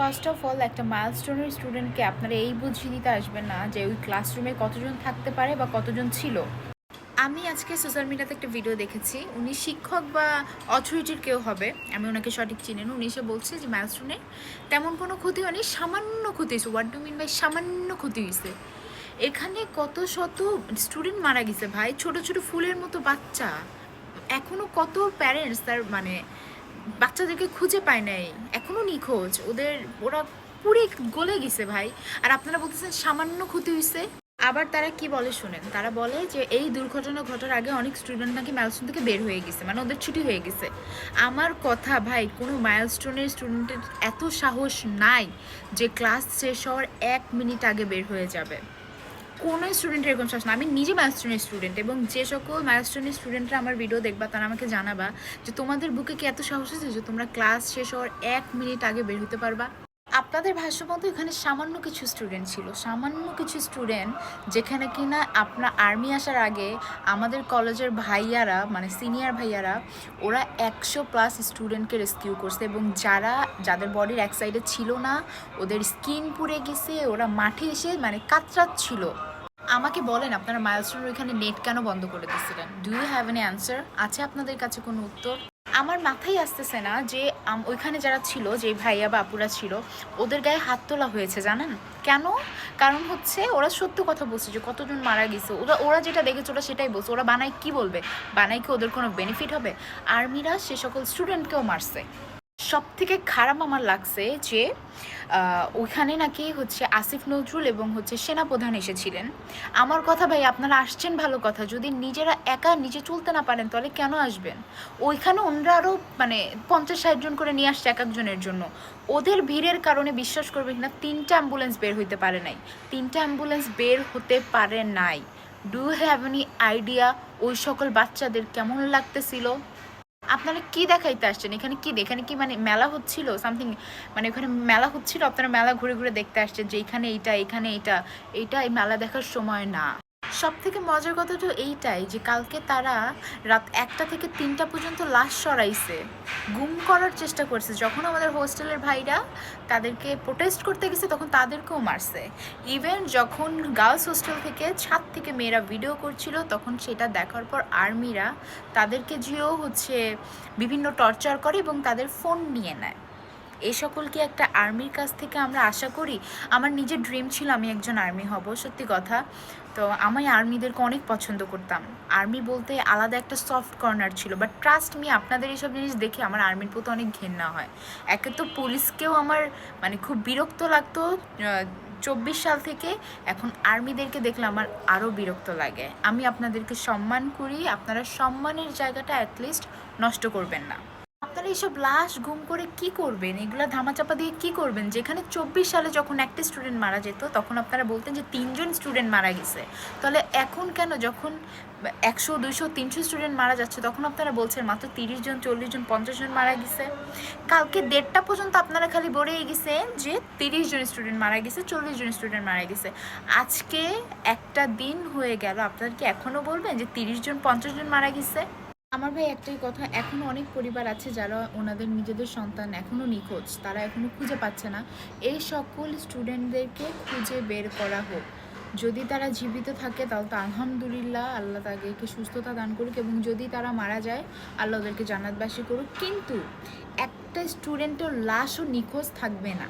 First of all একটা মাইলস্টোনের স্টুডেন্টকে আপনারা এই বুঝিয়ে দিতে আসবেন না যে ওই ক্লাসরুমে কতজন থাকতে পারে বা কতজন ছিল। আমি আজকে সোশ্যাল মিডিয়াতে একটা ভিডিও দেখেছি। উনি শিক্ষক বা অথরিটির কেউ হবে, আমি ওনাকে সঠিক চিনি উনি এসে বলছে যে মাইলস্টোনে তেমন কোনো ক্ষতি হয়নি, সামান্য ক্ষতি হয়েছে। হোয়াট ডু মিন বাই সামান্য ক্ষতি হয়েছে? এখানে কত শত স্টুডেন্ট মারা গেছে ভাই। ছোট ছোট ফুলের মতো বাচ্চা। এখনও কত প্যারেন্টস তার মানে বাচ্চাদেরকে খুঁজে পায় নাই, এখনও নিখোঁজ। ওদের, ওরা পুরে গলে গেছে ভাই। আর আপনারা বলতেছেন সামান্য ক্ষতি হয়েছে আবার তারা কি বলে শুনেন? তারা বলে যে এই দুর্ঘটনা ঘটার আগে অনেক স্টুডেন্ট নাকি মাইলস্টোন থেকে বের হয়ে গেছে মানে ওদের ছুটি হয়ে গেছে। আমার কথা ভাই, কোনো মাইলস্টোনের স্টুডেন্টের এত সাহস নাই যে ক্লাস শেষ হওয়ার এক মিনিট আগে বের হয়ে যাবে। কোনো স্টুডেন্টের এরকম সাহস না আমি নিজে মাইলস্টোনের স্টুডেন্ট এবং যে সকল মাইলস্টোনের স্টুডেন্টরা আমার ভিডিও দেখবা, তারা আমাকে জানাবা যে তোমাদের বুকে কি এত সাহস আছে যে তোমরা ক্লাস শেষ হওয়ার এক মিনিট আগে বের হতে পারবা? আপনাদের ভাষ্য মতো এখানে সামান্য কিছু স্টুডেন্ট ছিল। সামান্য কিছু স্টুডেন্ট যেখানে কিনা আপনার আর্মি আসার আগে আমাদের কলেজের ভাইয়ারা মানে সিনিয়র ভাইয়ারা, ওরা একশো প্লাস স্টুডেন্টকে রেস্কিউ করছে এবং যারা, যাদের বডির এক সাইডে ছিল না, ওদের স্কিন পুড়ে গেছে, ওরা মাঠে এসে মানে কাতরাচ্ছিল। আমাকে বলেন, আপনারা মাইলস্টোন ওইখানে নেট কেন বন্ধ করে দিয়েছিলেন? Do you have any answer আছে আপনাদের কাছে কোনো উত্তর? আমার মাথায় আসতেছে না যে ওইখানে যারা ছিল, যে ভাইয়া বা আপুরা ছিল, ওদের গায়ে হাত তোলা হয়েছে, জানেন? কেন? কারণ হচ্ছে ওরা সত্য কথা বলছে যে কতজন মারা গেছে। ওরা ওরা যেটা দেখেছে, ওরা সেটাই বলছে। ওরা বানায় কি বলবে? বানায় কি ওদের কোনো বেনিফিট হবে? আর্মিরা সে সকল স্টুডেন্টকেও মারছে। সব থেকে খারাপ আমার লাগছে যে ওইখানে নাকি হচ্ছে আসিফ নজরুল এবং হচ্ছে সেনাপ্রধান এসেছিলেন। আমার কথা ভাই, আপনারা আসছেন ভালো কথা। যদি নিজেরা একা নিজে চলতে না পারেন, তাহলে কেন আসবেন? ওইখানে ওনারা আরও মানে পঞ্চাশ ষাট জন করে নিয়ে আসছে এক একজনের জন্য। ওদের ভিড়ের কারণে বিশ্বাস করবে কিনা তিনটা অ্যাম্বুলেন্স বের হইতে পারে নাই। তিনটা অ্যাম্বুলেন্স বের হতে পারে নাই। ডু হ্যাভ এনি আইডিয়া ওই সকল বাচ্চাদের কেমন লাগতেছিল? আপনারা কি দেখাইতে আসছেন? এখানে কি এখানে কি মানে মেলা হচ্ছিল? সামথিং মানে ওখানে মেলা হচ্ছিল? আপনারা মেলা ঘুরে ঘুরে দেখতে আসছেন যে এখানে এইটা এখানে এইটা। এইটা এই মেলা দেখার সময় না। সব থেকে মজার কথা তো এইটাই যে কালকে তারা রাত একটা থেকে তিনটা পর্যন্ত লাশ সরাইছে, গুম করার চেষ্টা করছে। যখন আমাদের হোস্টেলের ভাইরা তাদেরকে প্রোটেস্ট করতে গেছে, তখন তাদেরকেও মারছে। ইভেন যখন গার্লস হোস্টেল থেকে ছাদ থেকে মেয়েরা ভিডিও করছিল, তখন সেটা দেখার পর আর্মিরা তাদেরকে যেও হচ্ছে বিভিন্ন টর্চার করে এবং তাদের ফোন নিয়ে নেয়। এই সকল কি একটা আর্মির কাছ থেকে আমরা আশা করি? আমার নিজের ড্রিম ছিল আমি একজন আর্মি হব, সত্যি কথা। তো আমি আর্মিদেরকে অনেক পছন্দ করতাম। আর্মি বলতে আলাদা একটা সফট কর্নার ছিল। বাট ট্রাস্ট মি আপনাদের এইসব জিনিস দেখে আমার আর্মির প্রতি অনেক ঘেন্না হয়। একে তো পুলিশকেও আমার মানে খুব বিরক্ত লাগতো। চব্বিশ সাল থেকে এখন আর্মিদেরকে দেখলে আমার আরও বিরক্ত লাগে। আমি আপনাদেরকে সম্মান করি। আপনারা সম্মানের জায়গাটা অ্যাটলিস্ট নষ্ট করবেন না। এইসব লাশ গুম করে কি করবেন? এগুলো ধামাচাপা দিয়ে কি করবেন? যেখানে চব্বিশ সালে যখন একটা স্টুডেন্ট মারা যেত, তখন আপনারা বলতেন যে তিনজন স্টুডেন্ট মারা গেছে। তাহলে এখন কেন যখন একশো, দুইশো, তিনশো স্টুডেন্ট মারা যাচ্ছে, তখন আপনারা বলছেন মাত্র তিরিশ জন, চল্লিশ জন, পঞ্চাশ জন মারা গেছে। কালকে দেড়টা পর্যন্ত আপনারা খালি বলেই গেছেন যে তিরিশ জন স্টুডেন্ট মারা গেছে, চল্লিশ জন স্টুডেন্ট মারা গেছে। আজকে একটা দিন হয়ে গেল, আপনারা কি এখনও বলবেন যে তিরিশ জন, পঞ্চাশ জন মারা গেছে? আমার ভাই একটাই কথা, এখনও অনেক পরিবার আছে যারা ওনাদের নিজেদের সন্তান এখনও নিখোঁজ, তারা এখনও খুঁজে পাচ্ছে না। এই সকল স্টুডেন্টদেরকে খুঁজে বের করা হোক। যদি তারা জীবিত থাকে তাহলে তো আলহামদুলিল্লাহ, আল্লাহ তাদেরকে সুস্থতা দান করুক এবং যদি তারা মারা যায়, আল্লাহ ওদেরকে জান্নাতবাসী করুক। কিন্তু একটা স্টুডেন্টের লাশও নিখোঁজ থাকবে না।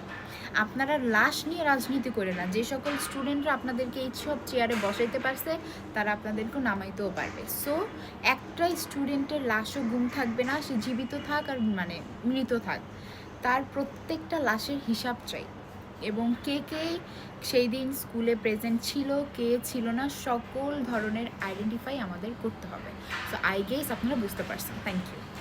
আপনারা লাশ নিয়ে রাজনীতি করে না। যে সকল স্টুডেন্টরা আপনাদেরকে এই সব চেয়ারে বসাইতে পারছে, তারা আপনাদেরকেও নামাইতেও পারবে। সো একটাই স্টুডেন্টের লাশও গুম থাকবে না, সে জীবিত থাক আর মানে মৃত থাক। তার প্রত্যেকটা লাশের হিসাব চাই। এবং কে কে সেই দিন স্কুলে প্রেজেন্ট ছিল, কে ছিল না, সকল ধরনের আইডেন্টিফাই আমাদের করতে হবে। সো আই গেস আপনারা বুঝতে পারছেন। Thank you